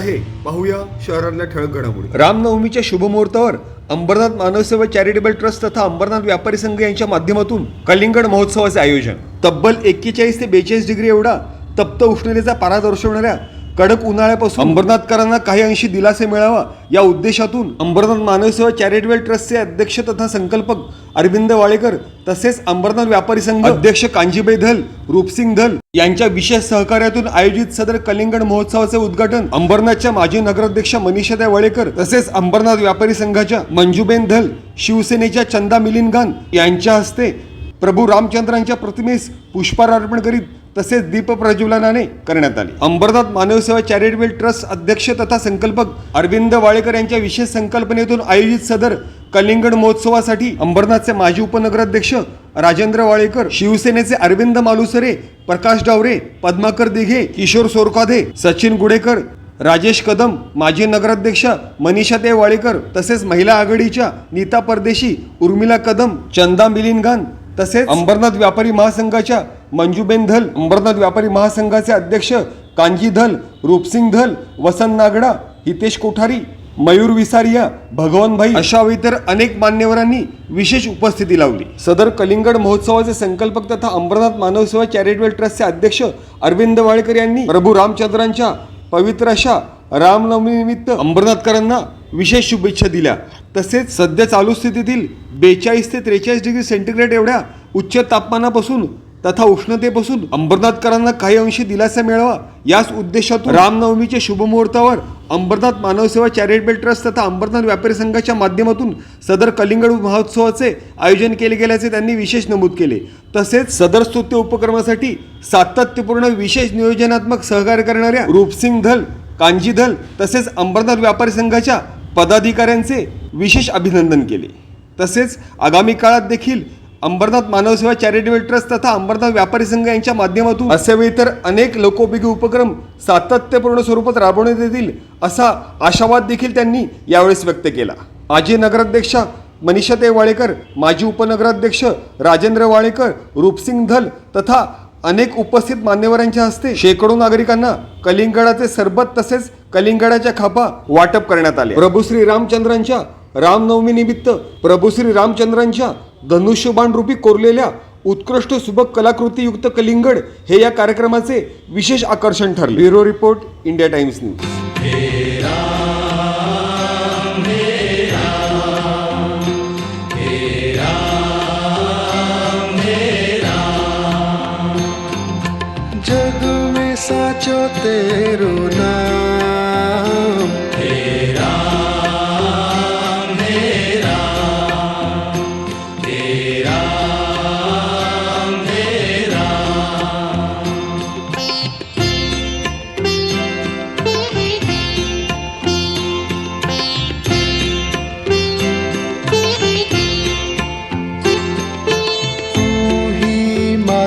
आहे. पाहूया शहरातल्या ठळक घडामोडी. रामनवमीच्या शुभमुहूर्तावर अंबरनाथ मानवसेवा चॅरिटेबल ट्रस्ट तथा अंबरनाथ व्यापारी संघ यांच्या माध्यमातून कलिंगड महोत्सवाचे आयोजन. तब्बल एक्केचाळीस ते बेचाळीस डिग्री एवढा तप्त उष्णतेचा पारा दर्शवणाऱ्या कडक उन्हाळ्यापासून अंबरनाथकरांना काही अंशी दिलासा मिळावा या उद्देशातून अंबरनाथ मानवसेवा चॅरिटेबल ट्रस्टचे अध्यक्ष तथा संकल्पक अरविंद वाळेकर तसेच अंबरनाथ व्यापारी संघ अध्यक्ष कांजीबाई धल रूपसिंग धल यांच्या विशेष सहकार्यातून आयोजित सदर कलिंगड महोत्सवाचे उद्घाटन अंबरनाथच्या माजी नगराध्यक्ष मनीषाताई वाळेकर तसेच अंबरनाथ व्यापारी संघाच्या मंजूबेन धल शिवसेनेच्या चंदा मिलिंद यांच्या हस्ते प्रभू रामचंद्रांच्या प्रतिमेस पुष्पार अर्पण करीत तसेच दीपप्रज्वलनाने करण्यात आले. अंबरनाथ मानवसेवा चॅरिटेबल ट्रस्ट अध्यक्ष तथा संकल्पक अरविंद वाळेकर यांच्या विशेष संकल्पनेतून आयोजित सदर कलिंगड महोत्सवासाठी अंबरनाथचे माजी उपनगराध्यक्ष राजेंद्र वाळेकर शिवसेनेचे अरविंद मालुसरे प्रकाश डावरे पद्माकर दिघे किशोर सोरकाधे सचिन गुडेकर राजेश कदम माजी नगराध्यक्ष मनीषा मनीषाताई वाळेकर तसेच महिला आघाडीच्या नीता परदेशी उर्मिला कदम चंदा मिलिनगान तसेच अंबरनाथ व्यापारी महासंघाच्या मंजूबेन धल अंबरनाथ व्यापारी महासंघाचे अध्यक्ष कांजी धल रूपसिंग धल वसंत नागडा हितेश कोठारी मयूर विसारिया भगवानभाई अशा इतर अनेक मान्यवरांनी विशेष उपस्थिती लावली. सदर कलिंगड महोत्सवाचे संकल्पक तथा अंबरनाथ मानव सेवा चॅरिटेबल ट्रस्टचे अध्यक्ष अरविंद वाळकर यांनी प्रभू रामचंद्रांच्या पवित्र अशा रामनवमीनिमित्त अंबरनाथकरांना विशेष शुभेच्छा दिल्या. तसेच सध्या चालू स्थितीतील बेचाळीस ते त्रेचाळीस डिग्री सेंटीग्रेड एवढ्या उच्च तापमानापासून तथा उष्णतेपासून अंबरनाथकरांना काही अंशी दिलासा मिळावा. याच उद्देशातून रामनवमीच्या शुभमुहूर्तावर अंबरनाथ मानवसेवा चॅरिटेबल ट्रस्ट तथा अंबरनाथ व्यापारी संघाच्या माध्यमातून सदर कलिंगड महोत्सवाचे आयोजन केले गेल्याचे त्यांनी विशेष नमूद केले. तसेच सदर स्तुत्य उपक्रमासाठी सातत्यपूर्ण विशेष नियोजनात्मक सहकार्य करणाऱ्या रूपसिंग धल कांजी धल तसेच अंबरनाथ व्यापारी संघाच्या पदाधिकाऱ्यांचे विशेष अभिनंदन केले. तसेच आगामी काळात देखील अंबरनाथ मानवसेवा चॅरिटेबल ट्रस्ट तथा अंबरनाथ व्यापारी संघ यांच्या माध्यमातून असे वेळी तर अनेक लोकोपयोगी उपक्रम सातत्यपूर्ण स्वरूपात राबवण्यात येतील असा आशावाद देखील त्यांनी यावेळेस व्यक्त केला. माजी नगराध्यक्ष मनीषाताई वाळेकर माजी उपनगराध्यक्ष राजेंद्र वाळेकर रूपसिंग धल तथा अनेक उपस्थित मान्यवरांच्या हस्ते शेकडो नागरिकांना कलिंगडाचे सरबत तसेच कलिंगडाच्या खापा वाटप करण्यात आले. प्रभू श्री रामचंद्रांच्या रामनवमी निमित्त प्रभू श्री रामचंद्रांच्या धनुष्यबाण रूपी कोरलेल्या उत्कृष्ट सुबक कलाकृतीयुक्त कलिंगड हे या कार्यक्रमाचे विशेष आकर्षण ठरले. Bureau report India Times news. साचो तेरो नाम।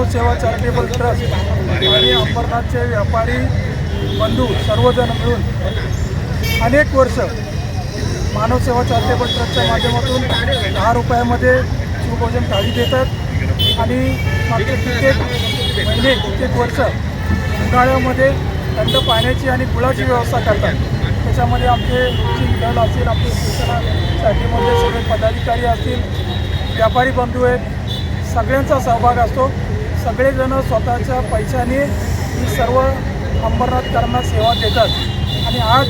मानव सेवा चॅरिटेबल ट्रस्ट आणि अंबरनाथचे व्यापारी बंधू सर्वजण मिळून अनेक वर्ष मानव सेवा चॅरिटेबल ट्रस्टच्या माध्यमातून दहा रुपयामध्ये शिवभोजन थाळी देतात. आणि मागचे कित्येक महिने कित्येक वर्ष उन्हाळ्यामध्ये थंड पाण्याची आणि गुळाची व्यवस्था करतात. त्याच्यामध्ये आमचे दल असतील आपले शिक्षणासाठीमध्ये सगळे पदाधिकारी असतील व्यापारी बंधू आहेत सगळ्यांचा सहभाग असतो. सगळेजण स्वतःच्या पैशाने ही सर्व अंबरनाथकरांना सेवा देतात. आणि आज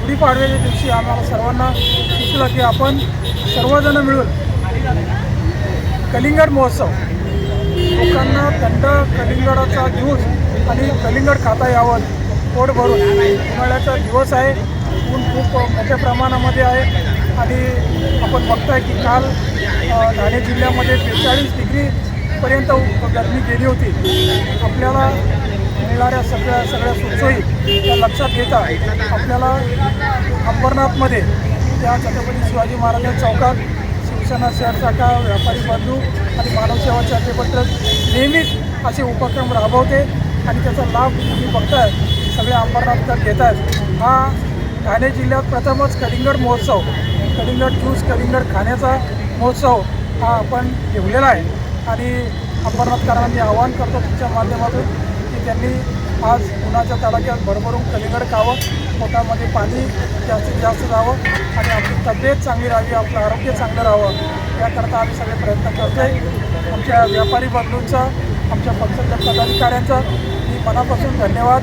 गुढीपाडव्याच्या दिवशी आम्हाला सर्वांना सुचलं की आपण सर्वजण मिळून कलिंगड महोत्सव लोकांना थंड कलिंगडाचा ज्यूस आणि कलिंगड खाता यावं पोट भरून. उन्हाळ्याचा दिवस आहे. ऊन खूप मोठ्या प्रमाणामध्ये आहे. आणि आपण बघताय की काल ठाणे जिल्ह्यामध्ये बेचाळीस डिग्री पर्यंत गर्मी गेली होती. आपल्याला मिळणाऱ्या सगळ्या सगळ्या सुखसोयी त्या लक्षात घेता आपल्याला अंबरनाथमध्ये त्या छत्रपती शिवाजी महाराज चौकात शिवसेना शहर शाखा व्यापारी बंधू आणि मानवसेवा चॅरिटेबल ट्रस्ट नेहमीच असे उपक्रम राबवते आणि त्याचा लाभ तुम्ही बघताय सगळे अंबरनाथकर घेत आहेत हा ठाणे जिल्ह्यात प्रथमच कलिंगड महोत्सव कलिंगड ज्यूस कलिंगड खाण्याचा महोत्सव हा आपण ठेवलेला आहे. आणि अंबरनाथकरांना आवाहन करतो तुमच्या माध्यमातून की त्यांनी आज उन्हाच्या तडाख्यात भरभरून कलिंगड खावं पोटामध्ये पाणी जास्तीत जास्त जावं आणि आपली तब्येत चांगली राहावी आपलं आरोग्य चांगलं राहावं याकरता आम्ही सगळे प्रयत्न करतोय. आमच्या व्यापारी बंधूंचा आमच्या पक्षाच्या पदाधिकाऱ्यांचा मी मनापासून धन्यवाद.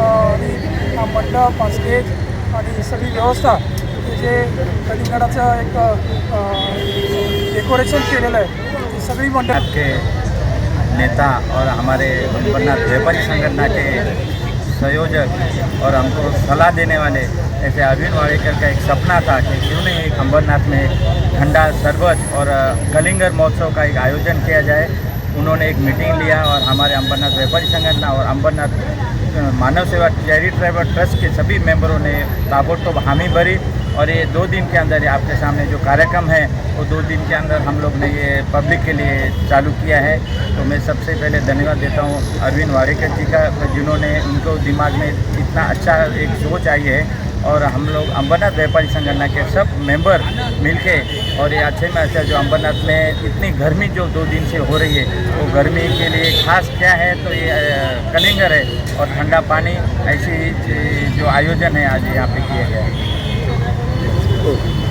आणि हा मंडप हा स्टेज आणि सगळी व्यवस्था हे जे कलिंगडाचं एक डेकोरेशन केलेलं आहे सगळी के नेता और हमारे अंबरनाथ व्यापारी संगठन के संयोजक और हमको सलाह देने वाले ऐसे अरविंद वाड़ेकर का एक सपना था कि क्यों नहीं एक अंबरनाथ में ठंडा शरबत और कलिंगर महोत्सव का एक आयोजन किया जाए। उन्होंने एक मीटिंग लिया और हमारे अंबरनाथ व्यापारी संगठन और अंबरनाथ अ, मानव सेवा चैरिटेबल ट्रस्ट के सभी मेंबरों ने ताबड़तोब हामी भरी। और ये दो दिन के अंदर आपके सामने जो कार्यक्रम है, वो दो दिन के अंदर हम लोग ने ये पब्लिक के लिए चालू किया है। तो मैं सबसे पहले धन्यवाद देता हूँ अरविंद वारेकर जी का, जिन्होंने उनको दिमाग में इतना अच्छा एक सोच आई है। और हम लोग अम्बरनाथ व्यापारी संगठन के सब मेंबर मिलके और ये अच्छे में अच्छा जो अम्बरनाथ में इतनी गर्मी जो दो दिन से हो रही है, वो तो गर्मी के लिए खास क्या है तो ये कलिंगर है और ठंडा पानी, ऐसी जो आयोजन है आज यहाँ पे किया गया है। ഓക്കെ